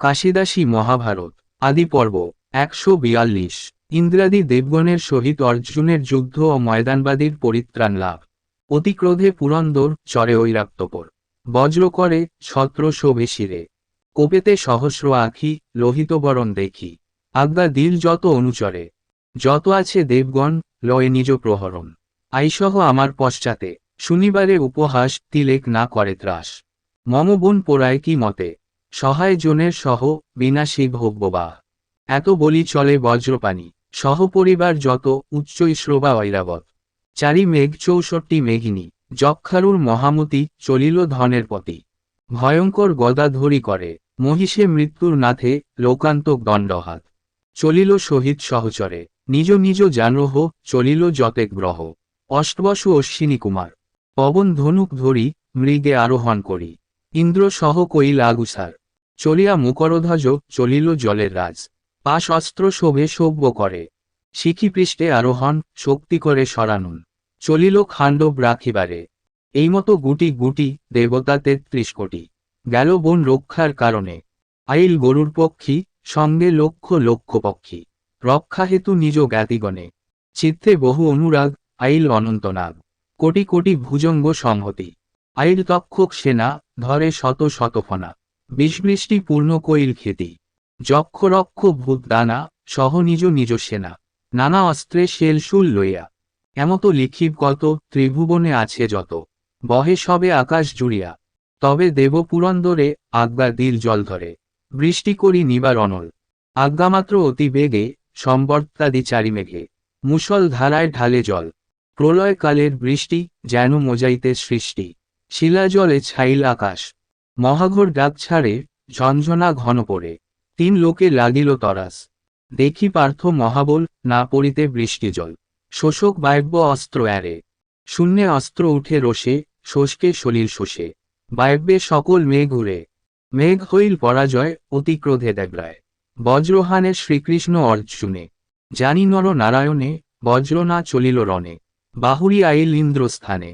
কাশিদাসী মহাভারত, আদি পর্ব, একশো বিয়াল্লিশ। ইন্দ্রাদি দেবগণের সহিত অর্জুনের যুদ্ধ ও ময়দানবাদীর পরিত্রাণ লাভ। অতিক্রোধে পুরন্দর, চরে ঐরাক্তপর। বজ্র করে ছত্র শোভে শিরে কোপেতে সহস্র আখি, লোহিত বরণ দেখি। আজ্ঞা দিল যত অনুচরে। যত আছে দেবগণ, লয়ে নিজ প্রহরণ। আইসহ আমার পশ্চাতে, শনিবারে উপহাস তিলেক না করে ত্রাস। মম বোন পোড়ায় কি মতে? সহায় জনের সহ বিনাশী ভোগ্যবা এত বলি চলে বজ্রপানি সহপরিবার যত উচ্চই শ্রোবা ঐরাবত। চারি মেঘ চৌষট্টি মেঘিনী। যক্ষারুর মহামতি চলিল ধনের পতি। ভয়ঙ্কর গদাধরি করে। মহিষে মৃত্যুর নাথে লোকান্তক দণ্ডহাত। চলিল শহীদ সহচরে। নিজ নিজ জানহ চলিল যতেক গ্রহ। অষ্টবসু অশ্বিনী কুমার। পবন ধনুক ধরি মৃগে আরোহণ করি। ইন্দ্র সহ কৈল আগুসার চলিয়া মুকরধ্বজ চলিল জলের রাজ। পাশ অস্ত্র শোভে শোভ্য করে। শিখি পৃষ্ঠে আরোহণ, শক্তি করে সরানুন। চলিল খাণ্ডব রাখিবারে। এই মতো গুটি গুটি দেবতা তেত্রিশ কোটি। গেল বন রক্ষার কারণে। আইল গরুর পক্ষী, সঙ্গে লক্ষ লক্ষ পক্ষী। রক্ষা হেতু নিজ জ্ঞাতিগণে। চিত্তে বহু অনুরাগ, আইল অনন্তনাগ কোটি কোটি ভুজঙ্গ সংহতি। আইল তক্ষক সেনা, ধরে শত শত ফনা। বিষবৃষ্টি পূর্ণ কৈল খেতি। যক্ষ রক্ষ ভূত দানা, সহ নিজ নিজ সেনা। নানা অস্ত্রে শেলশুল লইয়া। এমত লিখিব কত ত্রিভুবনে আছে যত। বহে সবে আকাশ জুড়িয়া। তবে দেব পুরন্দরে আজ্ঞা দিল জল ধরে। বৃষ্টি করি নিবার অনল। আজ্ঞামাত্র অতি বেগে সম্বর্তাদি চারি মেঘে। মুসল ধারায় ঢালে জল। প্রলয়কালের বৃষ্টি যেন মোজাইতে সৃষ্টি। শিলাজলে ছাইল আকাশ। মহাঘোর ডাক ছাড়ে ঝঞ্ঝনা ঘন পড়ে। তিন লোকে লাগিল তরাস। দেখি পার্থ মহাবল না পড়িতে বৃষ্টি জল। শোষক বায়ব্য অস্ত্র এরে শূন্যে অস্ত্র উঠে রোষে, শোষকে সলিল শোষে। বায়ব্যে সকল মেঘ উড়ে। মেঘ হইল পরাজয় অতিক্রোধে দেবরায় বজ্রহানে শ্রীকৃষ্ণ অর্জুনে। জানি নর নারায়ণে, বজ্র না চলিল রণে। বাহুরি আইল ইন্দ্রস্থানে।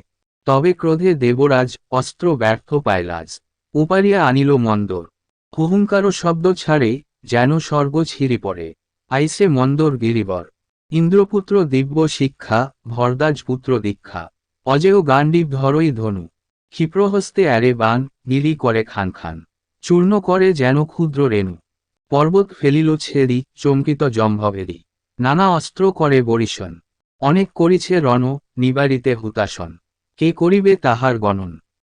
তবে ক্রোধে দেবরাজ অস্ত্র ব্যর্থ পায়লাজ উপারিয়া আনিল মন্দর। হুহুঙ্কার শব্দ ছাড়ে, যেন স্বর্গ ছিঁড়ি পড়ে। আইসে মন্দর গিরিবর। ইন্দ্রপুত্র দিব্য শিক্ষা ভরদাজ পুত্র দীক্ষা। অজেয় গান্ডীব ধরই ধনু। ক্ষিপ্রহস্তে অ্যারে বান গিরি করে খান খান। চূর্ণ করে যেন ক্ষুদ্র রেণু। পর্বত ফেলিল ছেদি, চমকিত জম্ভভেদি নানা অস্ত্র করে বরিশন। অনেক করিছে রণ, নিবারিতে হুতাসন কে করিবে তাহার গণন।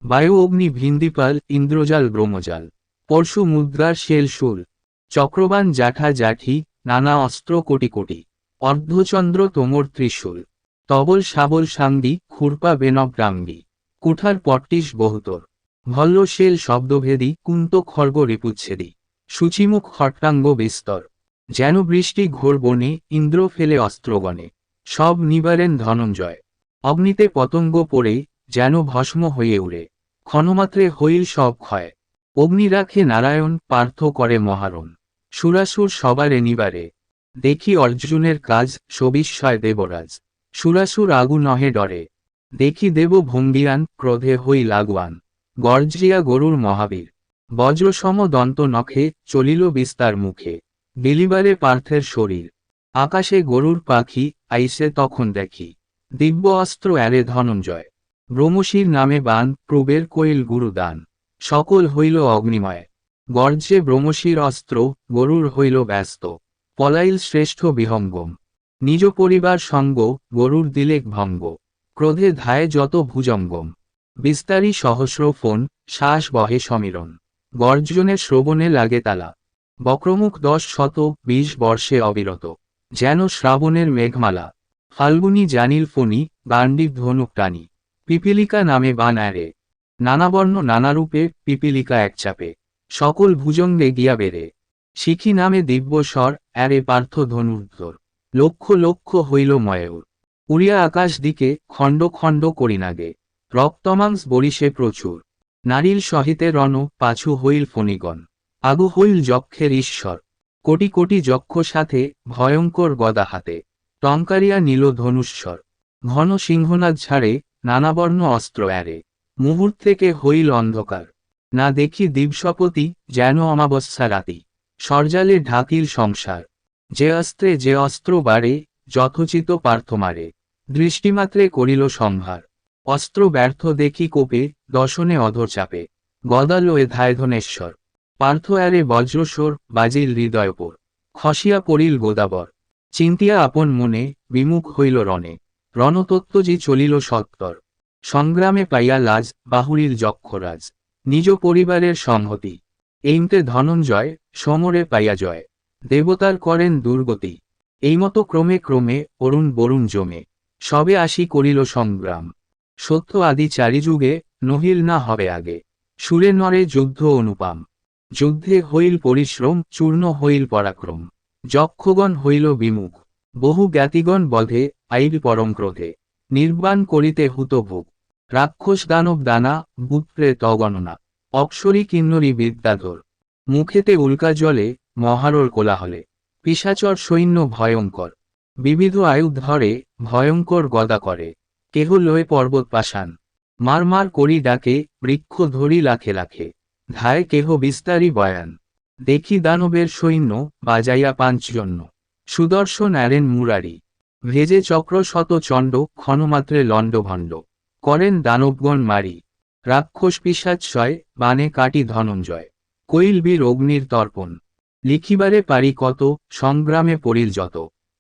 বায়ু অগ্নি ভিন্দিপাল, ইন্দ্রজাল, ব্রহ্মজাল। পরশু মুদ্রার শেলশুল চক্রবান জাঠা জাঠি নানা অস্ত্র কোটি কোটি। অর্ধচন্দ্র তোমর ত্রিশূল। তবল শাবল সাঙ্গি, খুরপা বেনব রাঙ্গি। কুঠার পট্টিস বহুতর। ভল্লশেল শব্দভেদী, কুন্ত খর্গ রিপুচ্ছেদি। সূচিমুখ খট্টাঙ্গ বিস্তর। যেন বৃষ্টি ঘোর বনে, ইন্দ্র ফেলে অস্ত্রগণে। সব নিবারেন ধনঞ্জয়। অগ্নিতে পতঙ্গ পড়ে, যেন ভস্ম হয়ে উড়ে। ক্ষণমাত্রে হইল সব ক্ষয়। অগ্নি রাখে নারায়ণ পার্থ করে মহারণ। সুরাসুর সবারে নিবারে দেখি অর্জুনের কাজ, সবিস্ময় দেবরাজ। সুরাসুর আগু নহে ডরে। দেখি দেব ভঙ্গিয়ান, ক্রোধে হই লাগুয়ান। গর্জিয়া গরুর মহাবীর। বজ্রসম দন্ত নখে চলিল বিস্তার মুখে। বিলিবারে পার্থের শরীর। আকাশে গরুর পাখি, আইসে তখন দেখি। দিব্য অস্ত্র অ্যারে ধনঞ্জয়। ব্রহ্মশির নামে বান, প্রবের কৈল গুরুদান। সকল হইল অগ্নিময়। গর্জে ব্রহ্মশির অস্ত্র, গরুর হইল ব্যস্ত। পলাইল শ্রেষ্ঠ বিহঙ্গম। নিজ পরিবার সঙ্গ, গরুর দিলেক ভঙ্গ। ক্রোধে ধায় যত ভুজঙ্গম। বিস্তারী সহস্র ফোন শ্বাস বহে সমীরণ। গর্জনে শ্রবণে লাগে তালা। বক্রমুখ দশ শত, বিশ বর্ষে অবিরত। যেন শ্রাবণের মেঘমালা। ফাল্গুনি জানিল ফণি, গান্ডিব ধনুক টানি। পিপিলিকা নামে বান অ্যারে নানাবর্ণ নানারূপে পিপিলিকা এক চাপে সকল ভুজঙ্গে গিয়া বেড়ে। শিখি নামে দিব্যস্বর অ্যারে পার্থ ধনুর্ধর। লক্ষ লক্ষ হইল ময়ূর। উড়িয়া আকাশ দিকে খণ্ড খণ্ড করিনাগে রক্তমাংস বরিষে প্রচুর। নারীর সহিতে রণ, পাছু হইল ফণিগণ। আগু হইল যক্ষের ঈশ্বর। কোটি কোটি যক্ষ সাথে ভয়ঙ্কর গদা হাতে। টঙ্কারিয়া নীল ধনুস্বর ঘন সিংহনাদ ছাড়ে নানাবর্ণ অস্ত্র অ্যারে। মুহূর্ত থেকে হইল অন্ধকার। না দেখি দিবসপতি যেন অমাবস্যা রাতি। সরজালে ঢাকিল সংসার। যে অস্ত্রে যে অস্ত্র বাড়ে, যথোচিত পার্থ মারে। দৃষ্টিমাত্রে করিল সম্ভার। অস্ত্র ব্যর্থ দেখি কোপে দশনে অধর চাপে। গদাল লয়ে ধায় ধনেশ্বর পার্থ আরে বজ্রস্বর, বাজিল হৃদয়পর খসিয়া পড়িল গোদাবর। চিন্তিয়া আপন মনে, বিমুখ হইল রণে। রণতত্ত্বজি চলিল সত্তর। সংগ্রামে পাইয়া লাজ বাহুরিল যক্ষরাজ। নিজ পরিবারের সংহতি। এইমতে ধনঞ্জয়, সমরে পাইয়া জয়। দেবতার করেন দুর্গতি। এই এইমতো ক্রমে ক্রমে অরুণ বরুণ জমে। সবে আসি করিল সংগ্রাম। সত্য আদি চারিযুগে নহিল না হবে আগে। সুরে নরে যুদ্ধ অনুপাম। যুদ্ধে হইল পরিশ্রম, চূর্ণ হইল পরাক্রম। যক্ষগণ হইল বিমুখ। বহু জ্ঞাতিগণ বধে আইল পরম ক্রোধে। নির্বাণ করিতে হুতভোগ রাক্ষস দানব দানা ভূতপ্রে তগণনা। অক্ষরী কিন্নরী বিদ্যাধর। মুখেতে উল্কা জলে, মহারোর কোলাহলে। পিসাচর সৈন্য ভয়ঙ্কর। বিবিধ আয়ু ধরে, ভয়ঙ্কর গদা করে। কেহ লয়ে পর্বত পাষাণ। মার মার করি ডাকে, বৃক্ষ ধরি লাখে লাখে। ধায় কেহ বিস্তারী বয়ান। দেখি দানবের সৈন্য, বাজাইয়া পাঞ্চজন্য সুদর্শন অ্যারেন মুরারি। ভেজে চক্র শত চণ্ড, ক্ষণমাত্রে লণ্ডভণ্ড। করেন দানবগণ মারি। রাক্ষস পিসাচ্ছয় বানে কাটি ধনঞ্জয়। কৈল বীর অগ্নির তর্পণ। লিখিবারে পারি কত, সংগ্রামে পড়িল যত।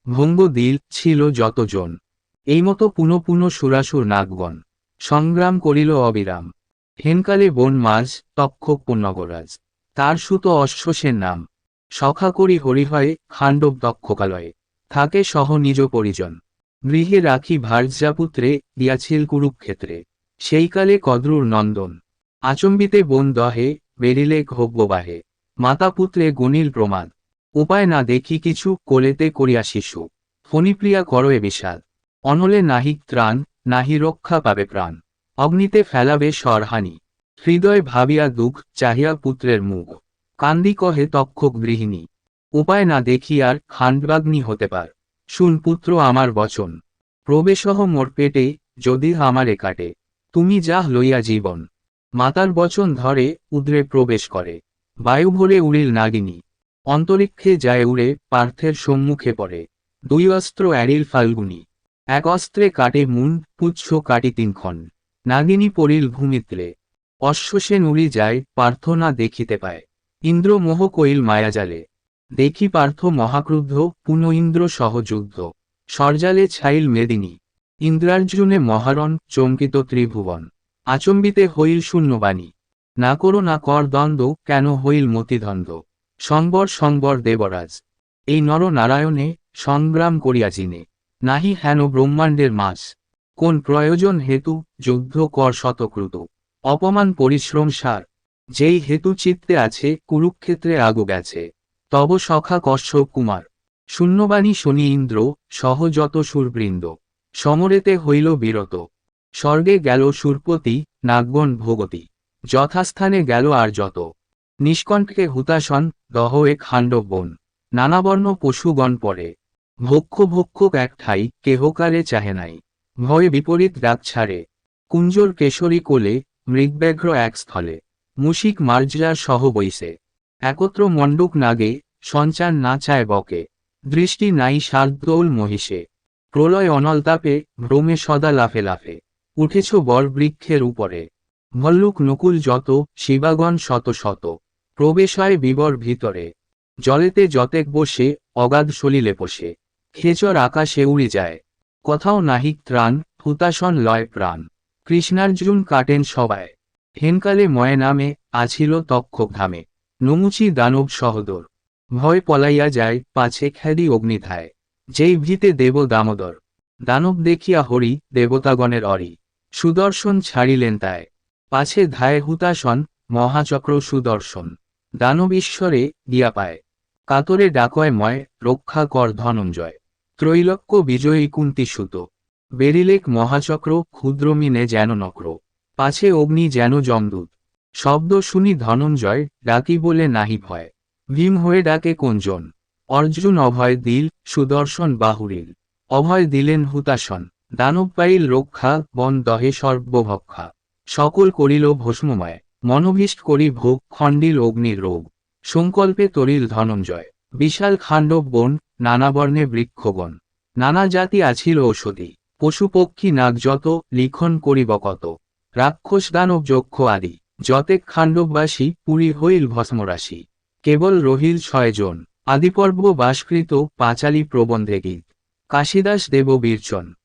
ভঙ্গ দিল ছিল যতজন এইমতো পুনঃ পুনঃ সুরাসুর নাগগণ। সংগ্রাম করিল অবিরাম। হেনকালে বন মাঝ, তক্ষক পুণ্যগরাজ। তার সুত অশ্বসের নাম। সখা করি হরিহয়ে, খাণ্ডব দক্ষকালয়ে থাকে সহ নিজ পরিজন। গৃহে রাখি ভার্যাপুত্রে দিয়াছিল কুরুক্ষেত্রে। সেইকালে কদ্রুর নন্দন। আচম্বিতে বন দহে বেরিলে ঘোগ্যবাহে মাতা পুত্রে গুণিল প্রমাদ। উপায় না দেখি কিছু কোলেতে করিয়া শিশু। ফণিপ্রিয়া করয়ে বিষাদ। অনলে নাহি ত্রাণ, নাহি রক্ষা পাবে প্রাণ। অগ্নিতে ফেলাবে সরহানি। হৃদয় ভাবিয়া দুঃখ, চাহিয়া পুত্রের মুখ। কান্দি কহে তক্ষক গৃহিণী। উপায় না দেখি আর খাণ্ডবাগ্নি হতে পার। শুন পুত্র আমার বচন, প্রবেশহ মোর পেটে যদি আমারে কাটে, তুমি যাহ লইয়া জীবন। মাতার বচন ধরে উদ্রে প্রবেশ করে, বায়ু ভরে উড়িল নাগিনী। অন্তরিক্ষে যায় উড়ে পার্থের সম্মুখে পড়ে, দুই অস্ত্র অ্যারিল ফাল্গুনি। এক অস্ত্রে কাটে মুন, পুচ্ছ কাটি তিনক্ষণ। নাগিনী পড়িল ভূমিত্রে। অশ্বসেন উড়ি যায় পার্থ না দেখিতে পায়। ইন্দ্র মোহ কইল মায়াজালে দেখি পার্থ মহাক্রুদ্ধ পুন ইন্দ্র সহযুদ্ধ। সরজালে ছাইল মেদিনী। ইন্দ্রার্জুনে মহারণ, চমকিত ত্রিভুবন। আচম্বিতে হইল শূন্যবাণী। না করো না কর দ্বন্দ্ব, কেন হইল মতিদ্বন্দ্ব? সংবর সংবর দেবরাজ। এই নর নারায়ণে সংগ্রাম করিয়া চিনে নাহি হেন ব্রহ্মাণ্ডের মাস। কোন প্রয়োজন হেতু, যুদ্ধ কর শতক্রুত অপমান, পরিশ্রম সার। যেই হেতু চিত্তে আছে, কুরুক্ষেত্রে আগু গেছে। তব সখা কশ্যপ কুমার। শূন্যবাণী শনি ইন্দ্র, সহযত সুরবৃন্দ। সমরেতে হইল বিরত। স্বর্গে গেল সুরপতি, নাগগণ ভোগতি। যথাস্থানে গেল আর যত। নিষ্কণ্ঠকে হুতাসন দহ এ খাণ্ডব বন নানাবর্ণ পশুগণ পরে ভক্ষ ভক্ষক এক ঠাই কেহকারে চাহে নাই। ভয়ে বিপরীত ডাক ছাড়ে। কুঞ্জর কেশরী কোলে, মৃগব্যাঘ্র এক স্থলে। মুশিক মার্জার সহ বইসে একত্র মণ্ডুক নাগে সঞ্চার না চায় বকে। দৃষ্টি নাই শার্দৌল মহিষে। প্রলয় অনলতাপে ভ্রমে সদা লাফে লাফে। উঠেছ বর বৃক্ষের উপরে। ভল্লুক নকুল যত, শিবাগণ শত শত। প্রবেশ হয় বিবর ভিতরে। জলেতে যতেক বসে, অগাধ সলিলে পোষে। খেচর আকাশে উড়ে যায়। কথাও নাহিক ত্রাণ হুতাসন লয় প্রাণ। কৃষ্ণার্জুন কাটেন সবাই হেনকালে ময় নামে আছিল তক্ষক ধামে। নমুচি দানব সহদর। ভয় পলাইয়া যায়, পাছে খ্যাদি অগ্নিধায়। যেই ভীতে দেব দামোদর। দানব দেখিয়া হরি, দেবতাগণের অরি। সুদর্শন ছাড়িলেন তাই। পাছে ধায় হুতাসন মহাচক্র সুদর্শন। দানব ঈশ্বরে দিয়া পায়। কাতরে ডাকয় ময়, রক্ষা কর ধনঞ্জয়। ত্রৈলক্য বিজয়ী কুন্তিসুত বেরিলেক মহাচক্র, ক্ষুদ্রমিনে যেন নক্র। পাছে অগ্নি যেন জমদূত। শব্দ শুনি ধনঞ্জয়, ডাকি বলে নাহি ভয়। ভীম হয়ে ডাকে কোনজন? অর্জুন অভয় দিল, সুদর্শন বাহুরিল অভয় দিলেন হুতাসন দানব পাইল রক্ষা, বন দহে সর্বভক্ষা। সকল করিল ভস্মময়। মনোভীষ্ট করি ভোগ, খণ্ডিল অগ্নির রোগ। সংকল্পে তরিল ধনঞ্জয়। বিশাল খাণ্ডব বন, নানা বর্ণে বৃক্ষগণ। নানা জাতি আছিল ঔষধি। পশুপক্ষী নাগ যত, লিখন করিব কত। রাক্ষস দানব যক্ষ আদি। যতেক খাণ্ডববাসী, পুরী হইল ভস্মরাশি। কেবল রহিল ছয়জন আদিপর্ব বাসকৃত পাঁচালী প্রবন্ধে গীত। কাশিদাস দেব বীরচন